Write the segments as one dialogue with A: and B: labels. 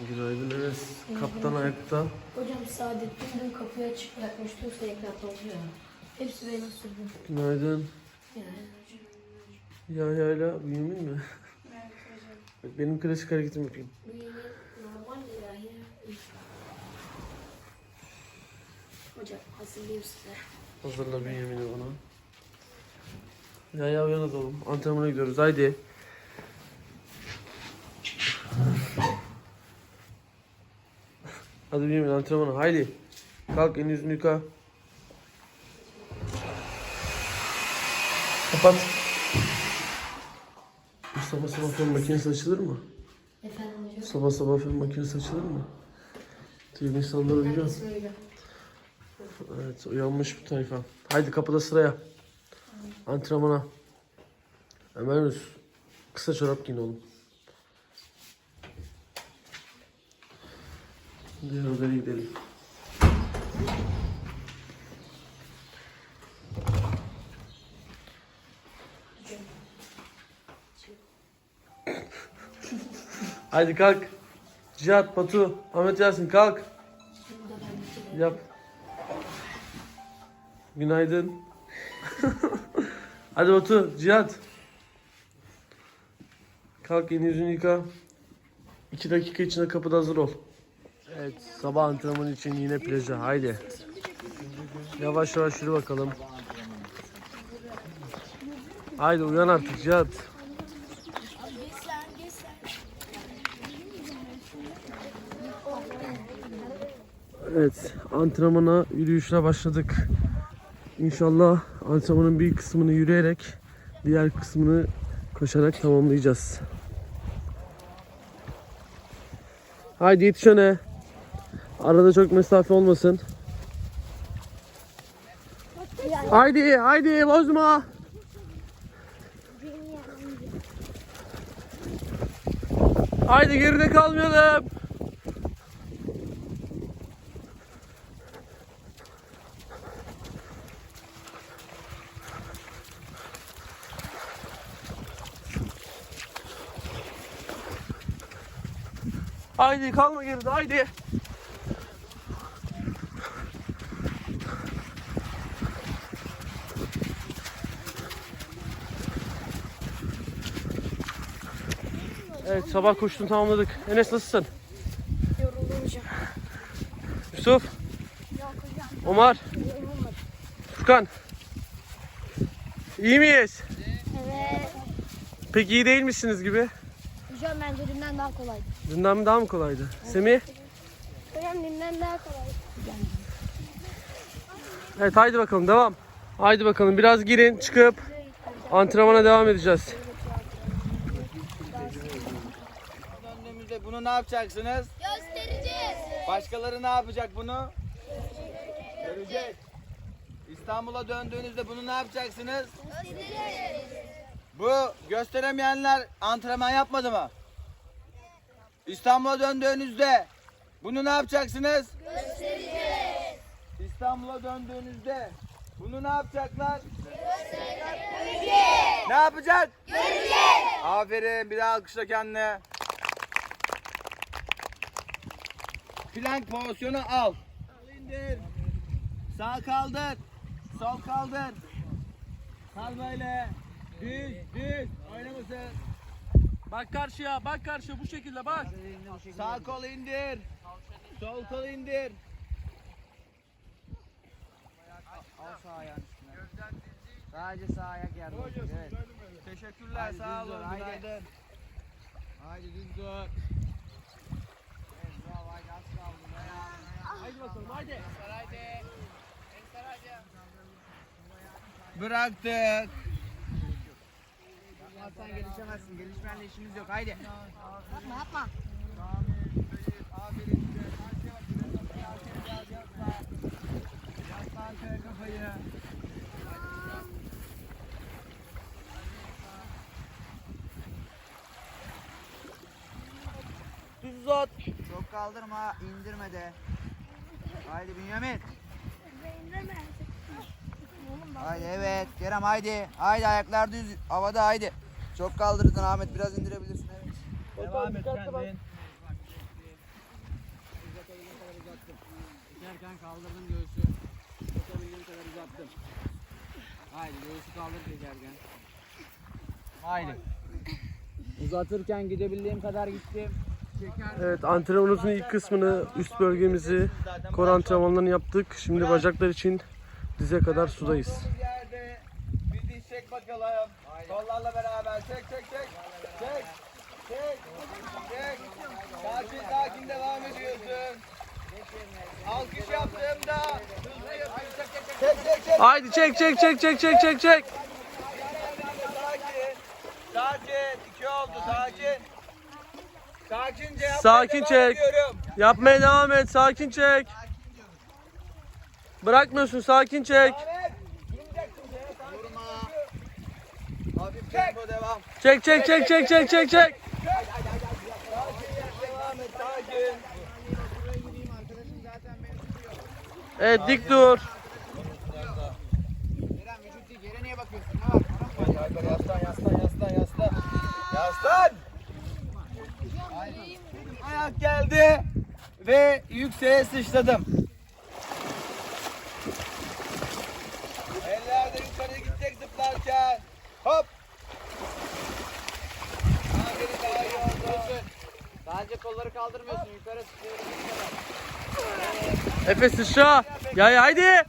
A: Günaydın Enes. Kaptan ayakta.
B: Hocam Saadettin dün kapıyı açık bırakmıştı. Sürekli atlatıyor. Hepsi beni ısırdı.
A: Günaydın.
B: Yani.
A: Yahya ile Bünyamin mi? Bak benim klasik hareketim yapayım.
B: Yeni normal ya. ya. Hocam hazırlayayım size.
A: Hazırla Bünyamin'i bana. Yahya uyan oğlum. Antrenmana gidiyoruz. Haydi. Hadi Bünyamin antrenmana. Haydi. Kalk elini yüzünü yıka. Kapat. Sabah sabah fön makinesi açılır mı?
B: Efendim hocam.
A: Sabah sabah fön makinesi açılır mı? Diğer insanlar uyuyor. Evet uyanmış bu tayfa. Haydi kapıda sıraya. Antrenmana. Ömer. Kısa çorap giyin oğlum. Diğer odaya gidelim. Haydi kalk. Cihat, Batu, Ahmet Yasin kalk. Yap. Günaydın. Hadi Batu, Cihat. Kalk yeni yüzünü yıka. İki dakika içinde kapıda hazır ol. Evet, sabah antrenmanı için yine plaja. Haydi. Yavaş yavaş yürü bakalım. Haydi uyan artık Cihat. Evet, antrenmana yürüyüşle başladık. İnşallah antrenmanın bir kısmını yürüyerek, diğer kısmını koşarak tamamlayacağız. Haydi yetiş öne. Arada çok mesafe olmasın. Haydi, haydi bozma. Haydi geride kalmayalım. Haydi kalma geride haydi. Evet sabah koştunu tamamladık. Enes nasılsın?
B: Yoruldum hocam.
A: Yusuf? Omar? Furkan? İyi miyiz?
C: Evet.
A: Pek iyi değil misiniz gibi?
C: Hocam bence dünden daha kolaydı.
A: Dünden daha mı kolaydı? Semih?
C: Hocam dünden daha kolay.
A: Evet haydi bakalım devam. Haydi bakalım biraz girin çıkıp antrenmana devam edeceğiz.
D: Bunu ne yapacaksınız?
C: Göstereceğiz.
D: Başkaları ne yapacak bunu? Görecek. İstanbul'a döndüğünüzde bunu ne yapacaksınız? Bu gösteremeyenler antrenman yapmadı mı? İstanbul'a döndüğünüzde bunu ne yapacaksınız? Göstereceğiz. İstanbul'a döndüğünüzde bunu ne yapacaklar? Ne yapacak? Görecek. Aferin bir daha alkışla kendine. Plank pozisyonu al. İndir. Sağ kaldır. Sol kaldır. Kal böyle. Düz, düz. Oynamasın.
A: Bak karşıya bak karşıya bu şekilde bak.
D: Sağ kol indir. Sol kol indir. Al sağ ayağın üstüne. Sadece sağ ayak yerde. Evet. Teşekkürler. Sağ olun.
E: haydi. Haydi düz dur.
D: Haydi
A: bakalım haydi.
D: Bıraktık. Yapmazsan gelişemezsin. Gelişmenle işimiz yok. Haydi.
C: Yapma yapma.
A: Düz uzat.
D: Çok kaldırma. indirme de. Haydi Bünyamin. Haydi evet Kerem haydi. Haydi ayaklar düz havada haydi. Çok kaldırdın Ahmet biraz indirebilirsin. Evet. Devam et kendin. Çekerken kaldırdın göğsü. Çekebildiğin kadar uzattın. Haydi göğsü kaldır çekerken. Haydi. Uzatırken gidebildiğim kadar gittim.
A: Evet antrenmanımızın ilk kısmını üst bölgemizi kor antrenmanlarını yaptık. Şimdi bacaklar için dize kadar sudayız.
E: Bir diş çek bakalım. Kollarla beraber çek çek çek. Çek. Çek. Çek. Sakin sakin devam ediyorsun. Alkış yaptığımda hızlı yapıyorsun. Çek çek çek.
A: Haydi çek çek çek çek çek çek çek.
E: Sakin. Sakin. İki oldu sakin. Sakince yapmaya
A: Sakin
E: devam
A: çek.
E: ediyorum.
A: Yapmaya devam et. Sakin çek. Bırakmıyorsun. Sakin çek.
E: Ahmet. Durmayacaksın. Sakin. Durma. Hafif tempo devam.
A: Çek çek çek çek çek çek çek.
E: Devam et sakin.
A: Evet dik dur.
D: Eren vücut değil yere niye bakıyorsun? Ne var? Bana bak.
E: Yaslan yaslan yaslan yaslan. Yaslan. Ayak geldi ve yükseğe sıçradım. Eller de yukarı gidecek zıplarken. Hop. Aferin daha iyi oldu.
D: Sadece kolları kaldırmıyorsun. Yukarı sıçrayabilirsin.
A: Efe sıçra. Ya ya haydi.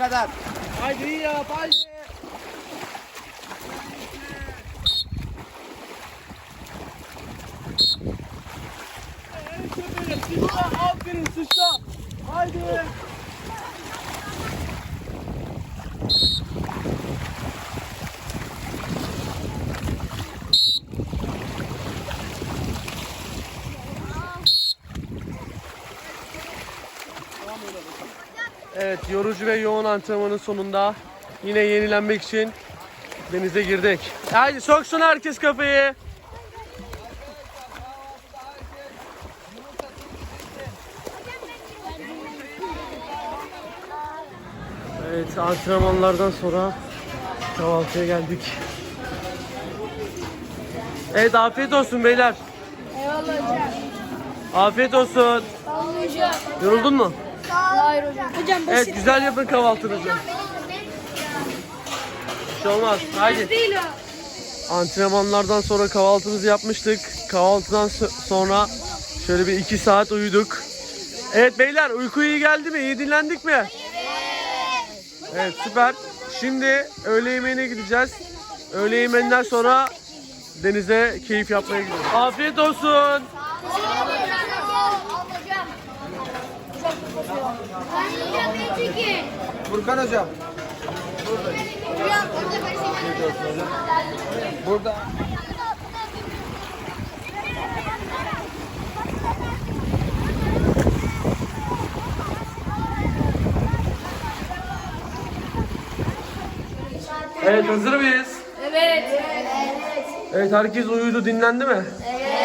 D: Kadar.
E: Haydi iyi yap haydi.
A: Aferin sıçra. Haydi. Evet yorucu ve yoğun antrenmanın sonunda yine yenilenmek için denize girdik. Haydi soksun herkes kafayı. Evet antrenmanlardan sonra kahvaltıya geldik. Evet afiyet olsun beyler.
C: Eyvallah hocam.
A: Afiyet olsun. Yoruldun mu?
C: Hayır hocam. Hocam basit.
A: Evet güzel yapın kahvaltınızı. Bir şey olmaz. Haydi.
C: Değil o.
A: Antrenmanlardan sonra kahvaltımızı yapmıştık. Kahvaltıdan so- sonra şöyle bir iki saat uyuduk. Evet beyler uyku iyi geldi mi? İyi dinlendik mi? Evet süper. Şimdi öğle yemeğine gideceğiz. Öğle yemeğinden sonra denize keyif yapmaya gidiyoruz. Afiyet olsun.
E: Furkan hocam. Burada.
A: Evet hazır mıyız?
B: Evet.
A: Evet herkes uyudu dinlendi mi? Evet.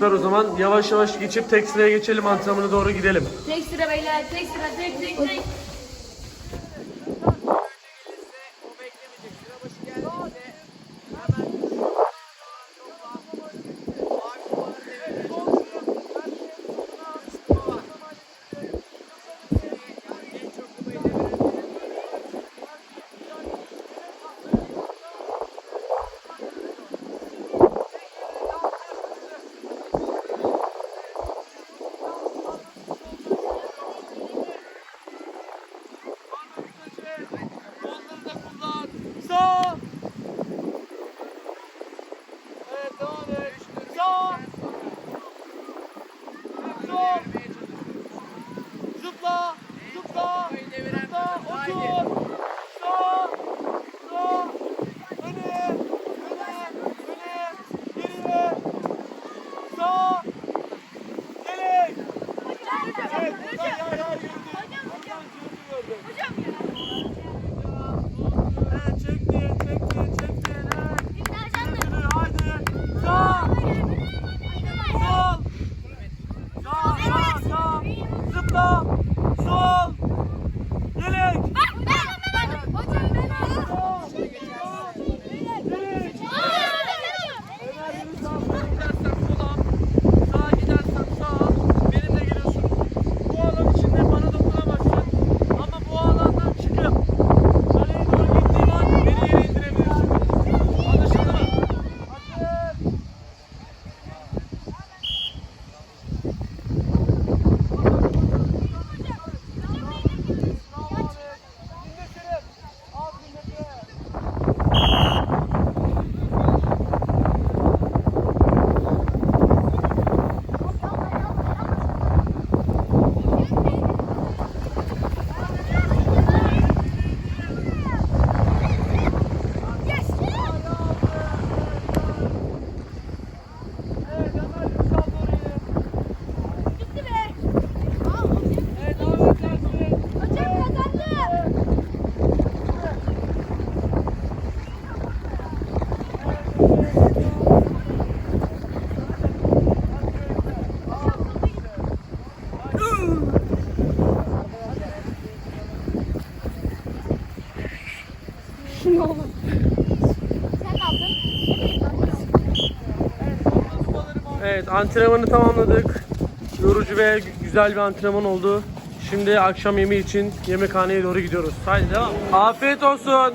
A: Süper o zaman yavaş yavaş geçip tek geçelim antrenmana doğru gidelim.
B: Tek beyler. Tek sıra tek.
A: Evet antrenmanı tamamladık. Yorucu ve gü- güzel bir antrenman oldu. Şimdi akşam yemeği için yemekhaneye doğru gidiyoruz. Haydi devam. Afiyet olsun.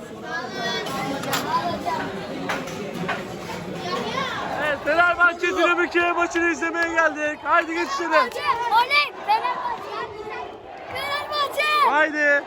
A: Evet Fenerbahçe Dinamik'e maçını izlemeye geldik. Haydi geç içeri.
B: Oley! Fenerbahçe! Fenerbahçe!
A: Haydi.